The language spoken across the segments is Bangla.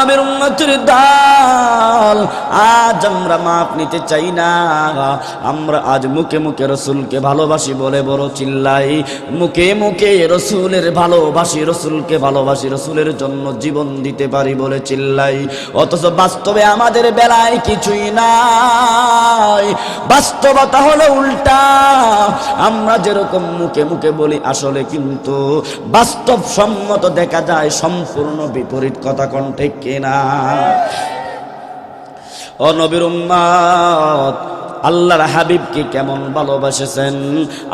নবীর উন্নতির দাল। আজ আমরা মাপ নিতে চাই না। আমরা আজ মুখে মুখে রসুলকে ভালোবাসি বলে বড় চিল্লাই। মুখে মুখে রসুলের ভালোবাসি, রসুলকে ভালোবাসি, রসুলের জন্য জীবন দিতে পারি বলে চিল্লাই। অথচ বাস্তবে আমাদের বেলায় কিছুই নাই। বাস্তবতা হলো উল্টা। আমরা যেরকম মুখে মুখে বলি আসলে কিন্তু বাস্তব সম্মত দেখা যায় সম্পূর্ণ বিপরীত কথা কোন ঠিক কিনা ও নবীর উম্মত আল্লাহর হাবিবকে কেমন ভালোবাসেছেন?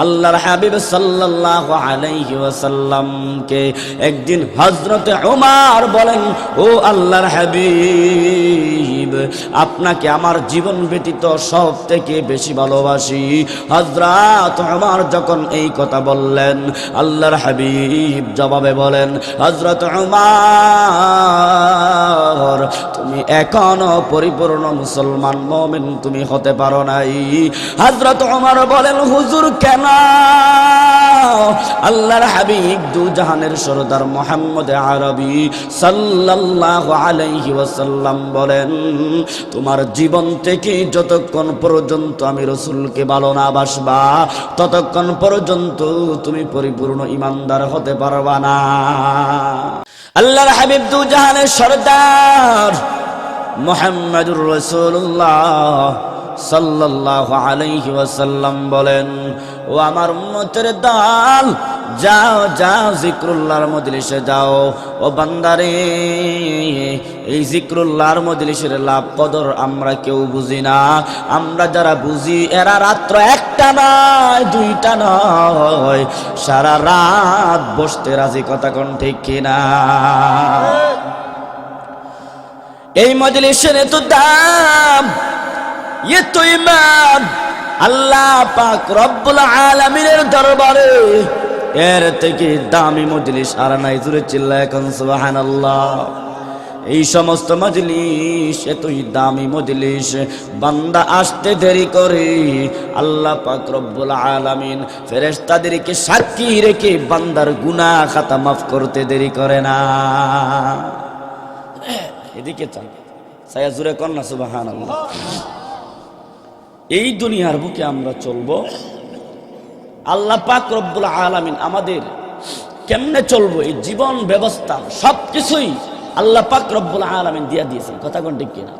আল্লাহর হাবিব সাল্লাল্লাহু আলাইহি ওয়াসাল্লামকে একদিন হযরতে ওমর বলেন, ও আল্লাহর হাবিব আপনাকে আমার জীবন ব্যতীত সব থেকে বেশি ভালোবাসি। হযরত আমার যখন এই কথা বললেন, আল্লাহর হাবিব জবাবে বলেন হজরত ওমর তুমি এখনও পরিপূর্ণ মুসলমান, মুমিন তুমি হতে পারো নাই। হজরত ওমর বলেন, হুজুর, কেন? আল্লাহর হাবিব দু জাহানের সরদার মোহাম্মদ আরবি সাল্লাল্লাহু আলাইহি ওয়াসাল্লাম বলেন তোমার জীবন থেকে যতক্ষণ পর্যন্ত আমি রসুলকে ভালো না বাসবা, ততক্ষণ পর্যন্ত তুমি পরিপূর্ণ ইমানদার হতে পারবা না। আল্লাহর হাবিব দু জাহানের সরদার মোহাম্মদুর রসুল্লাহ সাল্লাল্লাহু আলাইহি ওয়াসাল্লাম বলেন, ও আমার উম্মতের দাল যাও যাও, জিক্রুল্লাহর মজলিসে যাও। ও বান্দারে, এই জিক্রুল্লাহর মজলিসের লাভ কদর আমরা কেউ বুঝি না। আমরা যারা বুঝি, এরা রাত্র একটা নয়, দুইটা নয়। সারা রাত বসতে রাজি, কথা কোন ঠিক কিনা? এই মজলিসের এত দাম এ তো ইমান। আল্লাহ পাক রব্বুল আলামিনের দরবারে এর থেকে দামি মজলিস আর নাই, জুড়ে চিল্লা এখন, সুবহানাল্লাহ। এই সমস্ত মজলিস, এতই দামি মজলিস, বান্দা আসতে দেরি করে। আল্লাহ পাক রব্বুল আলামিন ফেরেশতাদেরকে সাক্ষী রেখে বান্দার গুনাহ খাতা মাফ করতে দেরি করে না। এদিকে চান সায়া জুড়ে কর না, সুবহানাল্লাহ। এই দুনিয়ার বুকে আমরা চলবো। আল্লাহ পাক রব্বুল আলামিন আমাদের কেমনে চলবো, এই জীবন ব্যবস্থা সব কিছুই আল্লাহ পাক রব্বুল আলামিন দিয়া দিয়েছেন। কথা কোন ঠিক কিনা?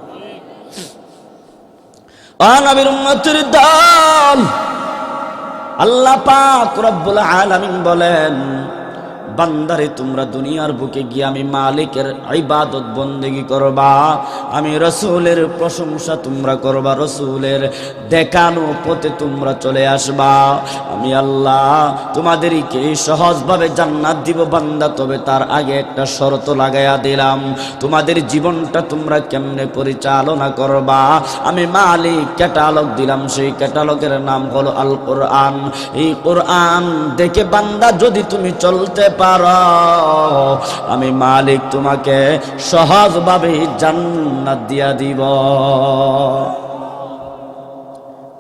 আল্লাহ পাক রব্বুল আলামিন বলেন বান্দারে, তোমরা দুনিয়ার বুকে গিয়ে আমি মালিকের ইবাদত বন্দেগি করবা, আমি রসুলের প্রশংসা তোমরা করবা, রসুলের দেখানো পথে তোমরা চলে আসবা। আমি আল্লাহ তোমাদেরকে সহজভাবে জান্নাত দিব বান্দা, তবে তার আগে একটা শর্ত লাগাইয়া দিলাম। তোমাদের জীবনটা তোমরা কেমনে পরিচালনা করবা? আমি মালিক, ক্যাটালগ দিলাম, সেই ক্যাটালগের নাম হলো আল কোরআন এই কোরআন দেখে বান্দা যদি তুমি চলতে পারো আমি মালিক তোমাকে সহজভাবে জান্নাত দিয়া দিব।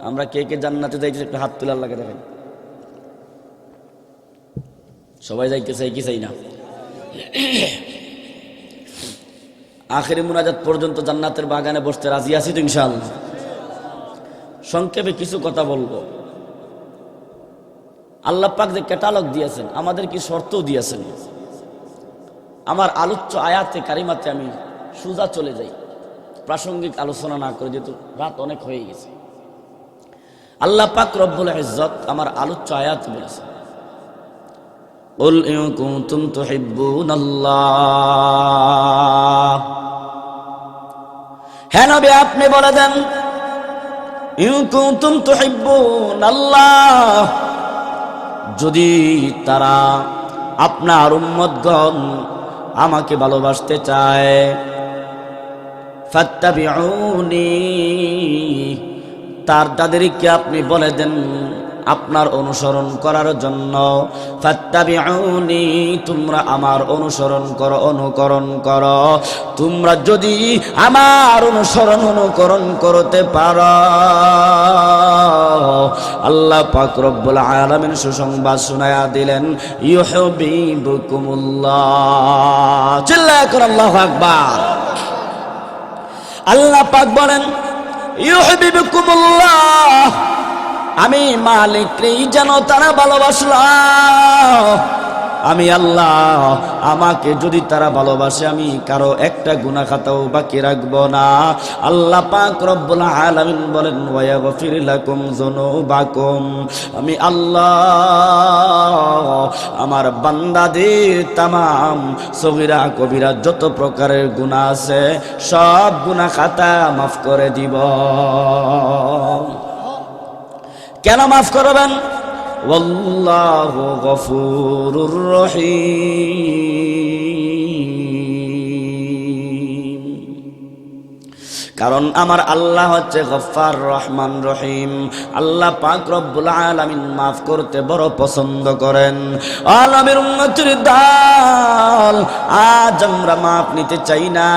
আমরা কে কে জান্নাতে যাইতেছি একটু হাত তোলার লাগে দেখেন। সবাই যাইতে চাই কি চাই না। আখেরি মুনাজাত পর্যন্ত জান্নাতের বাগানে বসতে রাজি আছি তো ইনশাআল্লাহ। সংক্ষেপে কিছু কথা বলব। আল্লাহ পাক যে ক্যাটালগ দিয়েছেন আমাদের কি শর্তও দিয়েছেন আমার আলোচ্য আয়াতে কারিমাতে আমি সুজা চলে যাই প্রাসঙ্গিক আলোচনা না করে যেহেতু রাত অনেক হয়ে গেছে আল্লাহ পাক রব্বুল ইজ্জত আমার আলোচ্য আয়াত বলেছে قل إن كنتم تحبون الله হ্যাঁ নবী আপনি বলে দেন ইন কুনতুম তুহিব্বুন আল্লাহ যদি তারা আপনার উম্মতগণ আমাকে ভালোবাসতে চায় তার তাদেরকে আপনি বলে দেন আপনার অনুসরণ করার জন্য। তোমরা আমার অনুসরণ করো, অনুকরণ করো। তোমরা যদি আমার অনুসরণ, অনুকরণ করতে পারো। আল্লাহ পাক আলামিন সুসংবাদ শোনায়া দিলেন, ইউহিব্বুকুমুল্লাহ। চিল্লায় কর আল্লাহু আকবার। আল্লাহ পাক বলেন ইউহিবুকুমুল্লাহ আমি মালিককেই যেন তারা ভালোবাসলা আমি আল্লাহ, আমাকে যদি তারা ভালোবাসে, আমি কারও একটা গুনাহ খাতাও বাকি রাখব না। আল্লাহ পাক রব্বুল আলামিন বলেন ওয়া গফির লাকুম যুনুবাকুম। আমি আল্লাহ, আমার বান্দাদের তামাম সগীরা কবিরা যত প্রকারের গুনাহ আছে, সব গুনাহ খাতা মাফ করে দিব। কেন মাফ করবেন? ওল্লাহ গফুর রহিম। কারণ আমার আল্লাহ হচ্ছে গফার রহমান রহিম। আল্লাহ পাক রব্বুল আলামিন মাফ করতে বড় পছন্দ করেন। আলামের উন্নতির দাল, আজ আমরা মাফ নিতে চাই না।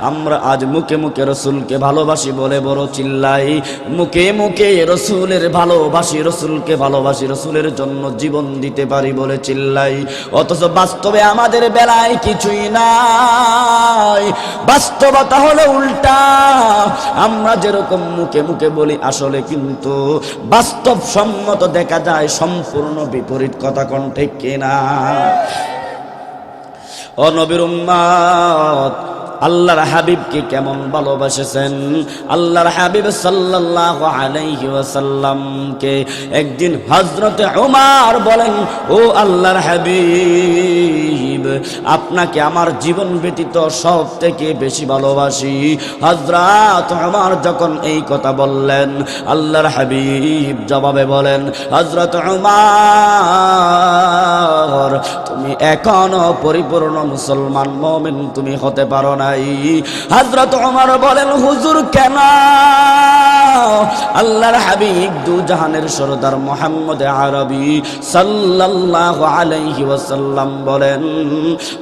আমরা আজ মুখে মুখে রসুলকে ভালোবাসি বলে বড় চিল্লাই। মুখে মুখে রসুলের ভালোবাসি, রসুলকে ভালোবাসি, রসুলের জন্য জীবন দিতে পারি বলে চিল্লাই। অথচ বাস্তবে আমাদের বেলায় কিছুই নাই। বাস্তবতা হলো উল্টা। আমরা যেরকম মুখে মুখে বলি আসলে কিন্তু বাস্তব সম্মত দেখা যায় সম্পূর্ণ বিপরীত কথা কোন ঠিক কিনা? ও নবীর উম্মত আল্লাহর হাবিবকে কেমন ভালোবাসেছেন? আল্লাহর হাবিব সাল্লাল্লাহু আলাইহি ওয়াসাল্লামকে একদিন হযরতে ওমর বলেন, ও আল্লাহর হাবিব, আপনাকে আমার জীবন ব্যতীত সব থেকে বেশি ভালোবাসি। হযরত ওমর যখন এই কথা বললেন, আল্লাহর হাবিব জবাবে বলেন, হযরত ওমর তুমি এখনও পরিপূর্ণ মুসলমান, মুমিন তুমি হতে পারো নাই। হযরত ওমর বলেন, হুজুর, কেন? আল্লাহর হাবিব দু জাহানের সরদার মোহাম্মদ আরবি সাল্লাল্লাহু আলাইহি ওয়াসাল্লাম বলেন,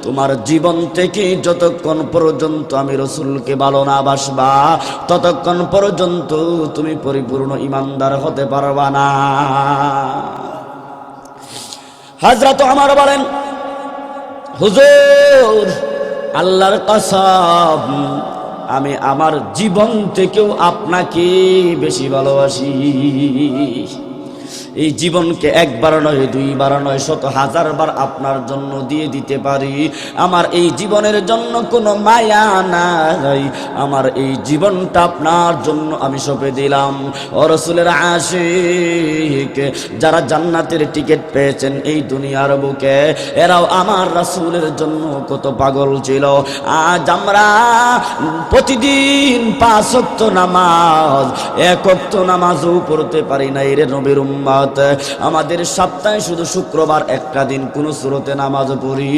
তোমার জীবন থেকে যতক্ষণ পর্যন্ত আমি রসুলকে ভালো না বাসবা, ততক্ষণ পর্যন্ত তুমি পরিপূর্ণ ইমানদার হতে পারবা না। হাজরত আমার বলেন, হুজুর আল্লাহর কসম আমি আমার জীবন থেকেও আপনাকে বেশি ভালোবাসি। এই জীবনকে একবার নয়, দুইবার নয়, শত হাজার বার আপনার জন্য দিয়ে দিতে পারি। আমার এই জীবনের জন্য কোনো মায়া নাই। আমার এই জীবনটা আপনার জন্য আমি সঁপে দিলাম। অরসুলের রসুলের আশিক, যারা জান্নাতের টিকিট পেয়েছেন এই দুনিয়ার বুকে, এরাও আমার রাসুলের জন্য কত পাগল ছিল। আজ আমরা প্রতিদিন পাঁচ নামাজ, এক নামাজও পড়তে পারি না এর নবীর উম্মাদ আমাদের সপ্তাহে শুধু শুক্রবার, একটা দিন কোন সুরতে নামাজ পড়ি।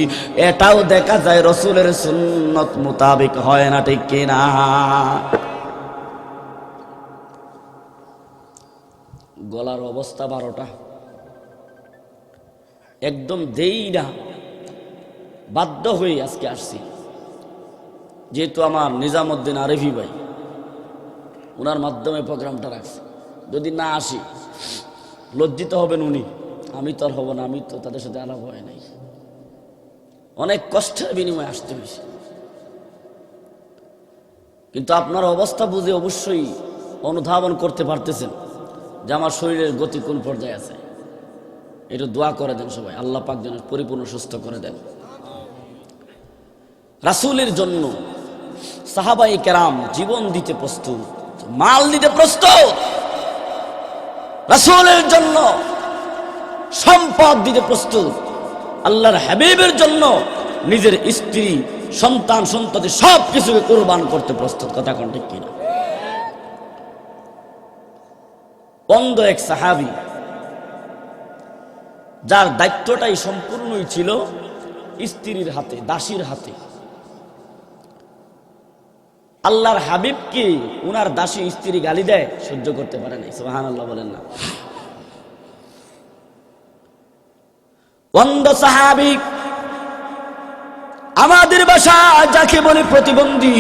এটাও দেখা যায় রসুলের সুন্নত মোতাবেক হয় না, ঠিক কিনা গলার অবস্থা বারোটা। একদম দেই না বাধ্য হয়ে আজকে আসছি। যেহেতু আমার নিজামুদ্দিন আরেফি ভাই ওনার মাধ্যমে প্রোগ্রামটা রাখছি। যদি না আসি লজ্জিত হবেন উনি। আমি তো আর হব না, আমি তো তাদের সাথে আলাপ হয় নাই। অনেক কষ্টের বিনিময়ে আসতে হয়েছে। কিন্তু আপনার অবস্থা বুঝে অবশ্যই অনুধাবন করতে পারতেছেন যে আমার শরীরের গতি কোন পর্যায়ে আছে। এটা দোয়া করে দেন সবাই, আল্লাহ পাক যেন পরিপূর্ণ সুস্থ করে দেন। রাসুলের জন্য সাহাবাই কেরাম জীবন দিতে প্রস্তুত, মাল দিতে প্রস্তুত। রাসুলের জন্য সম্পদ দিতে প্রস্তুত। আল্লাহর হাবিবের জন্য নিজের স্ত্রী, সন্তান, সন্ততি সব কিছুকে কোরবান করতে প্রস্তুত। কথা কোন ঠিক কিনা? অন্ধ এক সাহাবি, যার দায়িত্বটাই সম্পূর্ণই ছিল স্ত্রীর হাতে, দাসীর হাতে। আল্লাহর হাবিবকে উনার দাসী স্ত্রী গালি দেয়? সহ্য করতে পারে নাই সোহান আল্লাহ বলেন না। অন্ধ সাহাবিক আমাদের বাসা যাকে বলে প্রতিবন্ধী,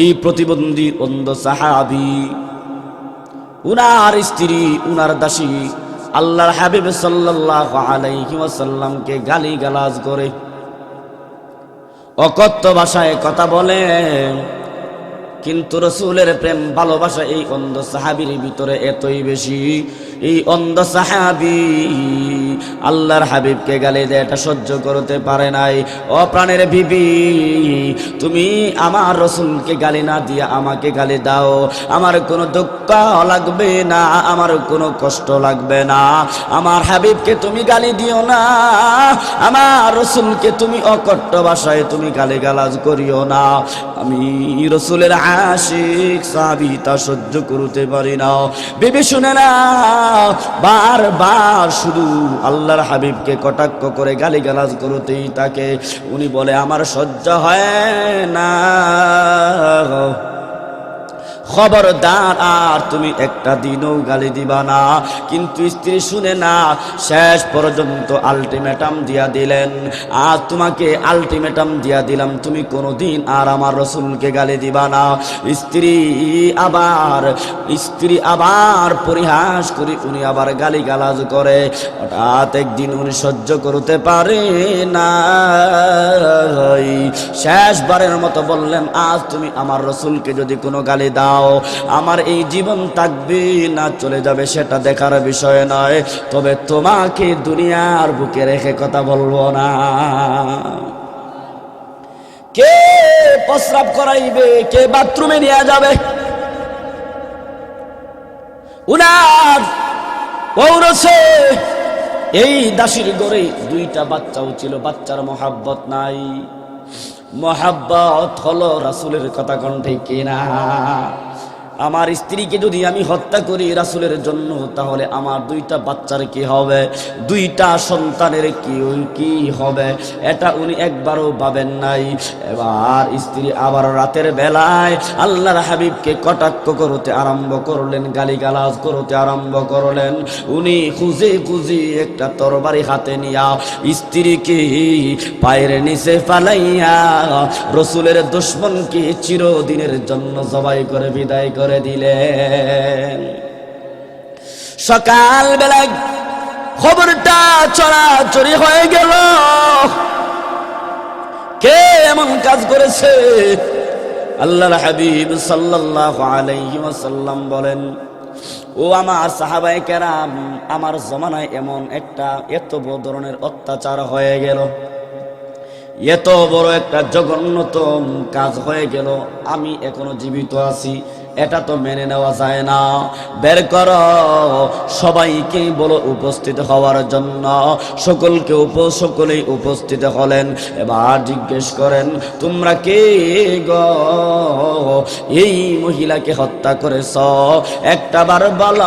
এই প্রতিবন্ধী অন্ধ সাহাবি, উনার স্ত্রী, উনার দাসী আল্লাহর হাবিব সাল্লাল্লাহু আলাইহি ওয়াসাল্লামকে গালি গালাজ করে। অকথ্য ভাষায় কথা বলে। কিন্তু রসুলের প্রেম ভালোবাসা এই অন্ধ সাহাবির ভিতরে এতই বেশি। এই অন্ধ সাহাবি আল্লাহর হাবিবকে গালি দেয়, এটা সহ্য করতে পারে নাই। ও প্রাণের বিবি, তুমি আমার রসুলকে গালি না দিয়ে আমাকে গালি দাও। আমার কোনো দুঃখ লাগবে না, আমার কোনো কষ্ট লাগবে না। আমার হাবিবকে তুমি গালি দিও না, আমার রসুলকে তুমি অকট্ট ভাষায় তুমি গালি গালাজ করিও না। আমি রসুলের আশিক সাবি তা সহ্য করতে পারি না। বিবি শুনে না বারবার শুধু আল্লাহর হাবিবকে কটাক্ষ করে গালি গালাজ করতেই তাকে। উনি বলে, আমার সহ্য হয় না। খবরদার, আর তুমি একটা দিনও গালি দিবা না। কিন্তু স্ত্রী শুনে না, শেষ পর্যন্ত আলটিমেটাম দিয়া দিলেন। আর তোমাকে আলটিমেটাম দিয়া দিলাম, তুমি কোনো দিন আর আমার রসুলকে গালি দিবা না। স্ত্রী আবার স্ত্রী আবার পরিহাস করি উনি আবার গালি গালাজ করে। হঠাৎ একদিন উনি সহ্য করতে পারে না শেষবারের মতো বললেন, আজ তুমি আমার রসুলকে যদি কোনো গালি দাও আমার এই জীবন থাকবে না, চলে যাবে সেটা দেখার বিষয় নয়। তবে তোমাকে দুনিয়ার বুকে রেখে কথা বলব না। কে প্রস্রাব করাইবে? কে বাথরুমে নিয়ে যাবে? উনার পৌরছে এই দাসির গড়ে দুইটা বাচ্চাও ছিল, বাচ্চার মহাব্বত নাই। মহাব্বত হলো রাসুলের কথা কণ্ঠে কিনা আমার স্ত্রীকে যদি আমি হত্যা করি রাসুলের জন্য, তাহলে আমার দুইটা বাচ্চার কি হবে? দুইটা সন্তানের কি কি হবে? এটা উনি একবারও ভাবেন নাই। এবার স্ত্রী আবার রাতের বেলায় আল্লাহর হাবিবকে কটাক্ষ করতে আরম্ভ করলেন, গালিগালাজ করতে আরম্ভ করলেন। উনি খুঁজে খুঁজে একটা তরবারি হাতে নিয়া স্ত্রীকে পায়ের নিচে ফালাইয়া, রসুলের দুশ্মনকে চিরদিনের জন্য জবাই করে বিদায় করে দিলেন সকাল বেলায় খবরটা চড়াচড়ি হয়ে গেল। কে এমন কাজ করেছে? আল্লাহর হাবিব সাল্লাল্লাহু আলাইহি ওয়াসাল্লাম বলেন, ও আমার সাহাবায়ে কেরাম, আমার জমানায় এমন একটা এত বড় ধরনের অত্যাচার হয়ে গেল। এত বড় একটা জঘন্যতম কাজ হয়ে গেল। আমি এখনও জীবিত আছি। এটা তো মেনে নেওয়া যায় না। বের কর। সবাইকে বলো উপস্থিত হওয়ার জন্য। সকলকে উপ, সকলেই উপস্থিত হলেন। এবার জিজ্ঞেস করেন, তোমরা কে গ? এই মহিলাকে হত্যা করেছ। একটা বার বলো,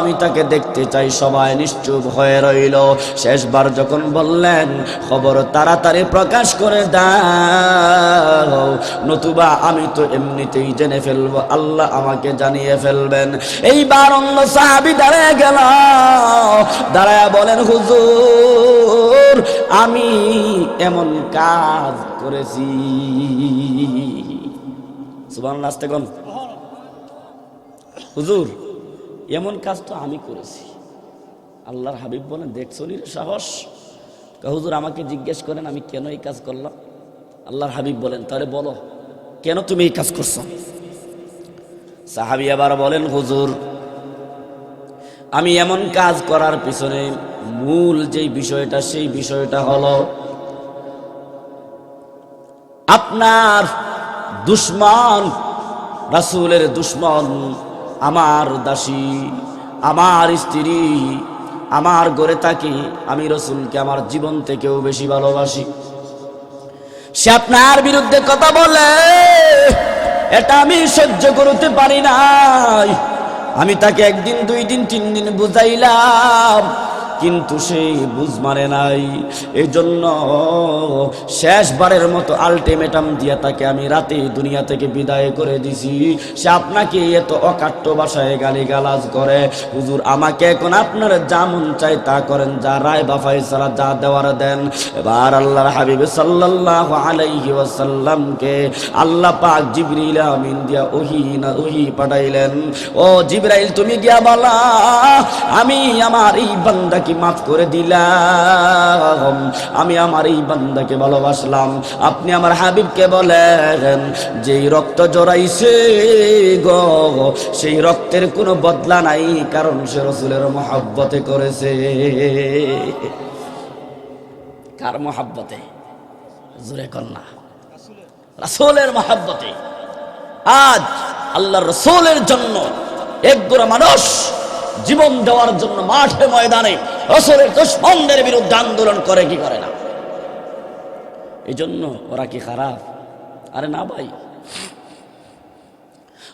আমি তাকে দেখতে চাই। সবাই নিশ্চুপ হয়ে রইল। শেষবার যখন বললেন, খবর তাড়াতাড়ি প্রকাশ করে দাও। নতুবা আমি তো এমনিতেই জেনে ফেলব। আল্লাহ আমাকে জানিয়ে ফেলবেন। এইবার অন্য সাহাবি দাঁড়ায় গেল। দাঁড়ায় বলেন, হুজুর, আমি এমন কাজ করেছি। হুজুর, এমন কাজ তো আমি করেছি। আল্লাহর হাবিব বলেন দেখছ নি সাহস। হুজুর, আমাকে জিজ্ঞেস করেন, আমি কেন এই কাজ করলাম? আল্লাহর হাবিব বলেন, তাহলে বলো, কেন তুমি এই কাজ করছ? সাহাবি আবার বলেন, হুজুর, আমি এমন কাজ করার পিছনে মূল যেই বিষয়টা, সেই বিষয়টা হলো আপনার দুশ্মন, রাসূলের দুশ্মন, আমার দাসী, আমার স্ত্রী, আমার গড়ে থাকি আমি রসুলকে আমার জীবন থেকেও বেশি ভালোবাসি। সে আপনার বিরুদ্ধে কথা বলে। এটা আমি সহ্য করতে পারি নাই। আমি তাকে একদিন দুই দিন তিন দিন বুঝাইলাম। কিন্তু সেই বুঝ মানে নাই। এই জন্য শেষবারের মতো আলটিমেটাম দিয়া তাকে আমি রাতে দুনিয়া থেকে বিদায় করে দিছি। সে আপনাকে এত অকাট্য ভাষায় গালি গালাজ করে। হুজুর, আমাকে এখন আপনার যা মন চাই তা করেন, যা রায় বা ফয়সালা, যা দেওয়ার দেন। এবার আল্লাহর হাবিব সাল্লাল্লাহু আলাইহি ওয়াসাল্লামকে আল্লাহ পাক জিবরিল আমিন দিয়া ওহি না ওহি পাঠাইলেন। ও জিবরাইল, তুমি গিয়া বলা, আমি আমার এই বান্দাকে কি মাফ করে দিলাম। আমি আমার এই বান্দাকে ভালোবাসলাম। আপনি আমার হাবিবকে বলেন, যেই রক্ত জড়াইছে গ, সেই রক্তের কোনো বদলা নাই, কারণ সে রসুলের মহাব্বতে করেছে। কার মহাব্বতে? জোরে কন্যা রাসূলের মহাব্বতে। আজ আল্লাহ রসুলের জন্য একগুড়া মানুষ জীবন দেওয়ার জন্য মাঠে ময়দানে রসলের দুশ্মনদের বিরুদ্ধে আন্দোলন করে, কি করে না? এই জন্য ওরা কি খারাপ? আরে না ভাই।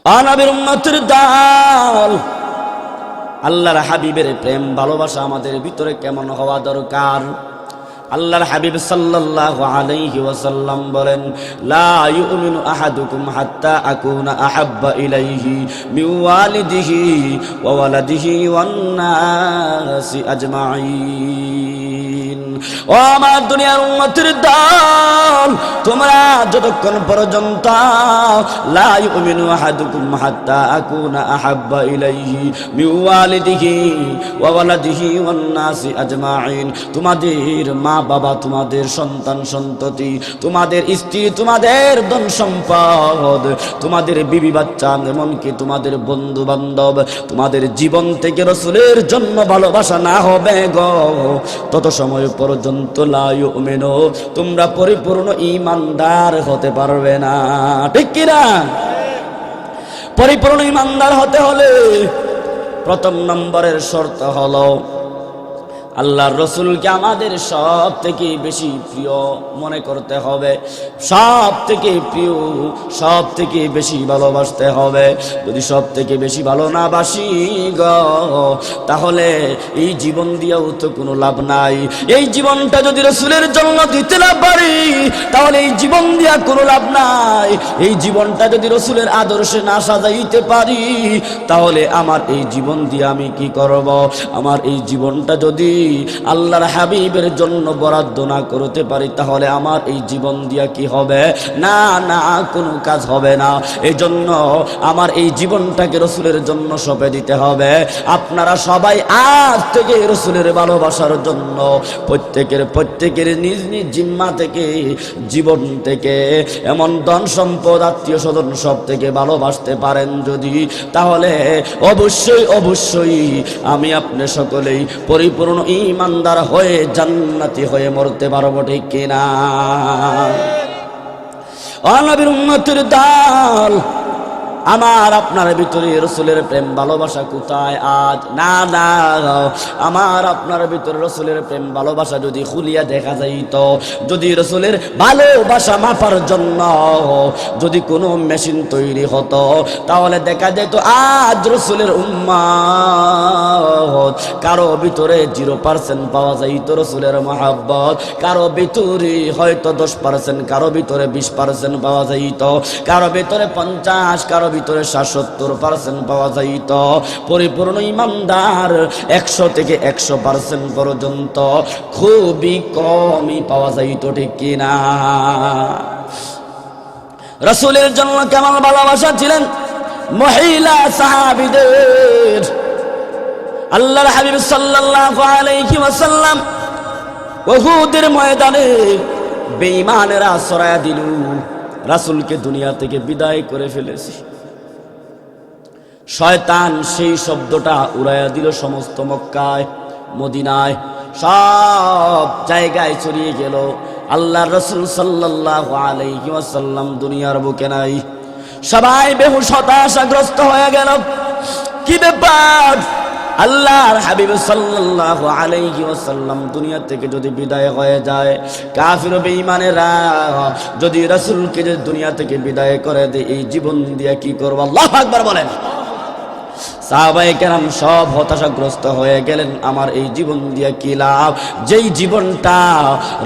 আনাবির উন্নতির দাল। আল্লাহর হাবিবের প্রেম, ভালোবাসা আমাদের ভিতরে কেমন হওয়া দরকার? আল্লাহর হাবিব সাল্লাল্লাহু আলাইহি ওয়াসাল্লাম বলেন, লা ইউমিনু আহাদুকুম হাত্তা আকুনা আহাব্বা ইলাইহি মিন ওয়ালিদিহি ওয়া ওয়ালাদিহি ওয়ান নাসি আজমাইন ও আমার দুনিয়ার উম্মতের দল, তোমরা যতক্ষণ পর্যন্ত তোমাদের মা বাবা তোমাদের সন্তান, সন্ততি, তোমাদের স্ত্রী, তোমাদের ধন সম্পদ, তোমাদের বিবি বাচ্চা, এমনকি তোমাদের বন্ধু বান্ধব তোমাদের জীবন থেকে রসুলের জন্য ভালোবাসা না হবে গো। তত সময় পর্যন্ত লায়ু মেনো তোমরা পরিপূর্ণ ইমানদার হতে পারবে না। ঠিক কিনা? পরিপূর্ণ ইমানদার হতে হলে প্রথম নম্বরের শর্ত হলো আল্লাহর রসুলকে আমাদের সব থেকে বেশি প্রিয় মনে করতে হবে। সব থেকে প্রিয় সব থেকে বেশি ভালোবাসতে হবে। যদি সব থেকে বেশি ভালো না বাসি গ, তাহলে এই জীবন দিয়েও তো কোনো লাভ নাই। এই জীবনটা যদি রসুলের জন্য দিতে না পারি, তাহলে এই জীবন দিয়া কোনো লাভ নাই। এই জীবনটা যদি রসুলের আদর্শে না সাজাইতে পারি, তাহলে আমার এই জীবন দিয়ে আমি কি করব? আমার এই জীবনটা যদি আল্লাহর হাবিবের জন্য বরাদ্দ না করতে পারি, তাহলে আমার এই জীবন দিয়া কি হবে? না না, কোনো কাজ হবে না। এই জন্য আমার এই জীবনটাকে রসুলের জন্য সঁপে দিতে হবে। আপনারা সবাই আজ থেকে রসুলের ভালোবাসার জন্য প্রত্যেকের প্রত্যেকের নিজ নিজ জিম্মা থেকে, জীবন থেকে, এমন ধন সম্পদ, আত্মীয় স্বজন সব থেকে ভালোবাসতে পারেন যদি, তাহলে অবশ্যই অবশ্যই আমি আপনি সকলেই পরিপূর্ণ ইমানদার হয়ে জান্নাতি হয়ে মরতে পারব ঠিক কিনা? অনবীর উন্নতির দাল আমার আপনার ভিতরে রসুলের প্রেম ভালোবাসা কোথায় আজ? না না, আমার আপনার ভিতরে রসুলের প্রেম ভালোবাসা যদি খুলিয়া দেখা যাইত, যদি রসুলের ভালোবাসা মাপার জন্য, যদি কোনো মেশিন তৈরি হতো, তাহলে দেখা যেত আজ রসুলের উম্মা কারও ভিতরে জিরো পার্সেন্ট পাওয়া যাইত রসুলের মহাব্বত, কারও ভিতরে হয়তো দশ পার্সেন্ট, কারও ভিতরে বিশ পার্সেন্ট পাওয়া যাইত, কারও ভিতরে পঞ্চাশ, কারও ভিতরে সত্তর পার্সেন্ট পাওয়া যাইত। পরিপূর্ণ ইমানদার একশো থেকে একশো পার্সেন্ট পর্যন্ত খুবই কমই পাওয়া যাইত, ঠিক কিনা? রসুলের জন্য কেমন ভালোবাসা ছিলেন? মহিলা সাহাবিদের। আল্লাহর হাবিব সাল্লাল্লাহু ওহুদের ময়দানে বেঈমানেরা সরায়া দিল। রাসূলকে দুনিয়া থেকে বিদায় করে ফেলেছি। শয়তান সেই শব্দটা উড়াইয়া দিল সমস্ত মক্কায়, মদিনায়। সব জায়গায় ছড়িয়ে গেল। আল্লাহ রসুল সাল্লাহ আলাইহি ওয়াসাল্লাম দুনিয়ার বুকে নাই। সবাই বেহুশ, হতাশাগ্রস্ত হয়ে গেল। কি ব্যাপার? আল্লাহর হাবিব সাল্লাল্লাহু আলাইহি ওয়াসাল্লাম দুনিয়া থেকে যদি বিদায় হয়ে যায়, কাফির বেঈমানেরা যদি রাসূলকে যে দুনিয়া থেকে বিদায় করে দেয়, এই জীবন দিয়ে কি করব? আল্লাহু আকবার বলেন। সাহাবাই কেরাম সব হতাশাগ্রস্ত হয়ে গেলেন, আমার এই জীবন দিয়ে কি লাভ? যেই জীবনটা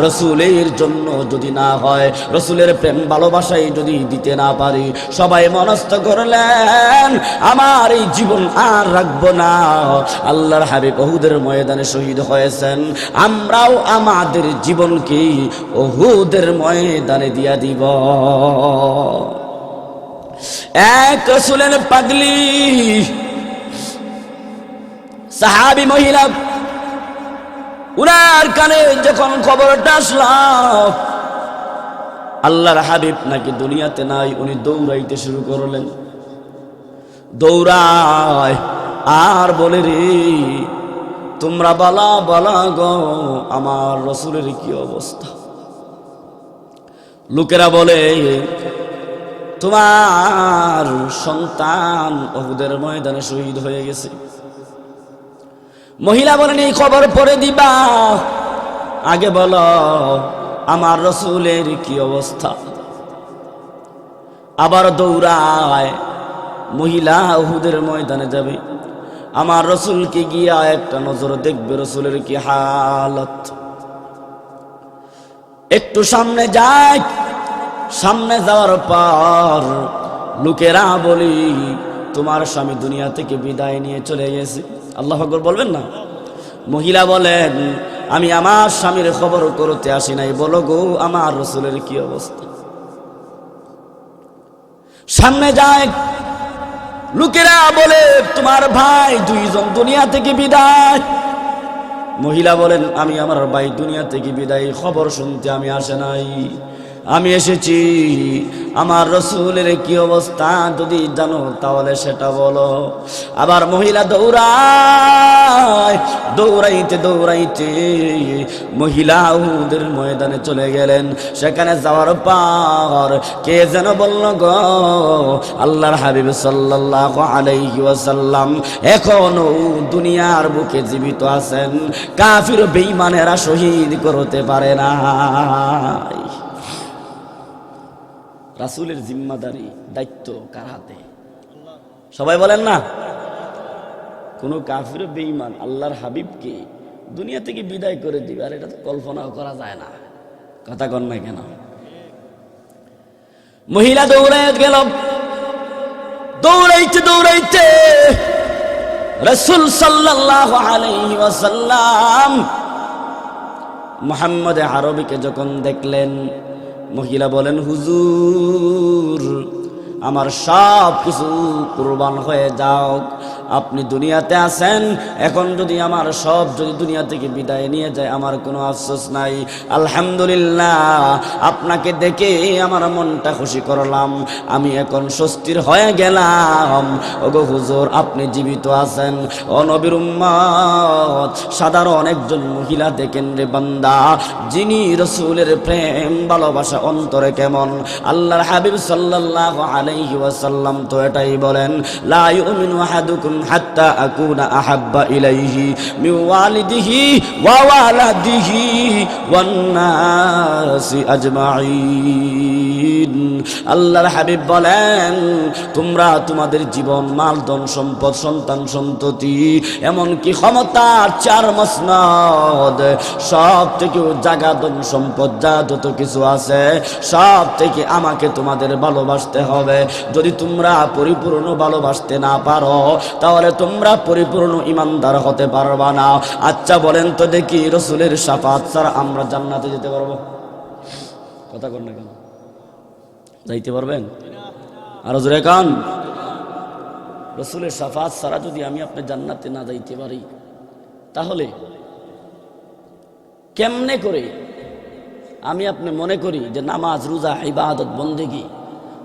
রসুলের জন্য যদি না হয়, রসুলের প্রেম ভালোবাসাই যদি দিতে না পারি। সবাই মনস্থ করলেন, আমার এই জীবন আর রাখব না। আল্লাহর হাবিব ওহুদের ময়দানে শহীদ হয়েছেন। আমরাও আমাদের জীবনকে ওহুদের ময়দানে দিয়া দিব। এক রসুলের পাগলি সাহাবি মহিলা, উনার কানে যখন খবরটা আসলাম আল্লাহর হাবিব নাকি দুনিয়াতে নাই, উনি দৌড়াইতে শুরু করলেন। দৌড়ায়, আর বলে রে, তোমরা বলা বলা গো, আমার রসুলের কি অবস্থা? লোকেরা বলে, তোমার সন্তান অহুদের ময়দানে শহীদ হয়ে গেছে। মহিলা বলেন এই খবর পরে দিবা। আগে বলো, আমার রসুলের কি অবস্থা? আবার দৌড়ায়, মহিলা উহুদের ময়দানে যাবে। আমার রসুলকে গিয়া একটা নজর দেখবে? রসুলের কি হালত? একটু সামনে যায় সামনে যাওয়ার পর লোকেরা বলি, তোমার স্বামী দুনিয়া থেকে বিদায় নিয়ে চলে গেছে। আল্লাহ আকবর বলবেন না? মহিলা বলেন, আমি আমার স্বামীর খবর করতে আসি নাই। বলো গো, আমার রসুলের কি অবস্থা? সামনে যায়, লোকেরা বলে, তোমার ভাই দুইজন দুনিয়া থেকে বিদায়। মহিলা বলেন, আমি আমার ভাই দুনিয়া থেকে বিদায়, খবর শুনতে আমি আসে নাই। আমি এসেছি। আমার রসুলের কি অবস্থা যদি জানো তাহলে সেটা বলো। আবার মহিলা দৌড়ায়, দৌড়াইতে দৌড়াইতে মহিলা উহুদের ময়দানে চলে গেলেন। সেখানে যাওয়ার পর কে যেন বলল, গো আল্লাহর হাবিব সাল্লাল্লাহু আলাইহি ওয়াসাল্লাম, এখনও দুনিয়ার বুকে জীবিত আছেন। কাফির বেঈমানেরা শহীদ করতে পারে না রাসূলের জিম্মাদারি দায়িত্ব কার হাতে? সবাই বলেন না। কোনো কাফির বেঈমান আল্লাহর হাবিবকে দুনিয়া থেকে বিদায় করে দিবে, আর এটা তো কল্পনাও করা যায় না। কথা কন না কেন? মহিলা দৌড়ায় গেল। দৌড়াইতে দৌড়াইতে রসুল সাল্লাল্লাহু আলাইহি ওয়াসাল্লাম মোহাম্মদ আরবিকে যখন দেখলেন মহিলা বলেন হুজুর আমার সব কিছু কুরবান হয়ে যাও আপনি দুনিয়াতে আছেন। এখন যদি আমার সব যদি দুনিয়া থেকে বিদায় নিয়ে যায়, আমার কোনো আফসোস নাই। আলহামদুলিল্লাহ, আপনাকে দেখে আমার মনটা খুশি করলাম। আমি এখন স্বস্তির হয়ে গেলাম। ওগো হুজুর, আপনি জীবিত আছেন। ও নবীর উম্মত, সাধারণ একজন মহিলা দেখেন রে বান্দা, যিনি রসুলের প্রেম, ভালোবাসা অন্তরে কেমন? আল্লাহর হাবিব সাল্লাল্লাহু আলাইহি ওয়াসাল্লাম তো এটাই বলেন, লা ইউমিনু আহাদুকুম হাত্তা আকুনা আহাব্বা ইলাইহি মিন ওয়ালিদিহি ওয়া ওয়ালাদিহি ওয়ান নাসি আজমাইন আল্লাহর হাবিব বলেন, তোমরা তোমাদের জীবন মাল ধন সম্পদ, সন্তান সন্ততি, এমনকি ক্ষমতার চার মসনদ, সব থেকে জাগাদন সম্পদ, যা যত কিছু আছে, সব থেকে আমাকে তোমাদের ভালোবাসতে হবে। যদি তোমরা পরিপূর্ণ ভালোবাসতে না পারো তাহলে তোমরা পরিপূর্ণ ইমানদার হতে পারবা না। আচ্ছা বলেন তো দেখি রসুলের সাফাত ছাড়া আমরা জান্নাতে যেতে পারব? কথা কর না কেন? যাইতে পারবেন? আরও জোরে কান। রসুলের সাফাত ছাড়া যদি আমি আপনি জান্নাতে না যাইতে পারি, তাহলে কেমনে করে? আমি আপনি মনে করি যে নামাজ, রোজা, ইবাদত, বন্দেগি,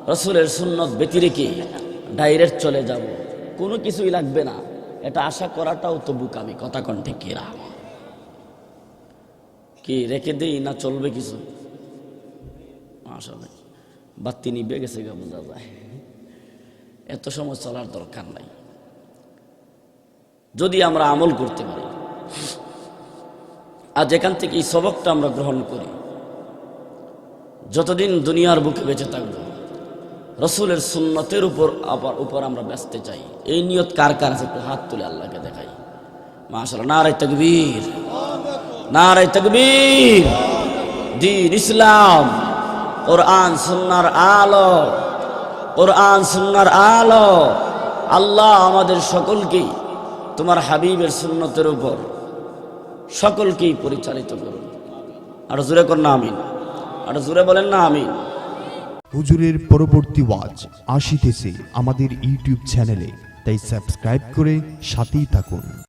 রসুলের সুন্নত ব্যতিরেকে ডাইরেক্ট চলে যাব। কোনো কিছুই লাগবে না। এটা আশা করাটাও তো বুকামি কথা কণ্ঠে কেরা কি রেখে দেই না চলবে কিছু? আসলে বাত্তি নিবে গেছে গা বোঝা যায়। এত সময় চলার দরকার নাই। যদি আমরা আমল করতে পারি আজ এখান থেকে এই সবকটা আমরা গ্রহণ করি, যতদিন দুনিয়ার বুকে বেঁচে থাকব রসুলের সুন্নতের উপর আবার উপর আমরা ব্যস্ত চাই এই নিয়ত কার কার আছে একটু হাত তুলে আল্লাহকে দেখাই। মাশাল্লাহ নারাই তকবীর। নারাই তকবীর। দিন ইসলাম, কোরআন সুন্নার আলো, কোরআন সুন্নার আলো। আল্লাহ আমাদের সকলকেই, তোমার হাবিবের সুন্নতের উপর সকলকেই পরিচালিত করুন। আর জুড়ে কর না, আমিন। আর জুড়ে বলেন না, আমিন। হুজুরের পরবর্তী ওয়াজ আসিতেছে আমাদের ইউটিউব চ্যানেলে। তাই সাবস্ক্রাইব করে সাথেই থাকুন।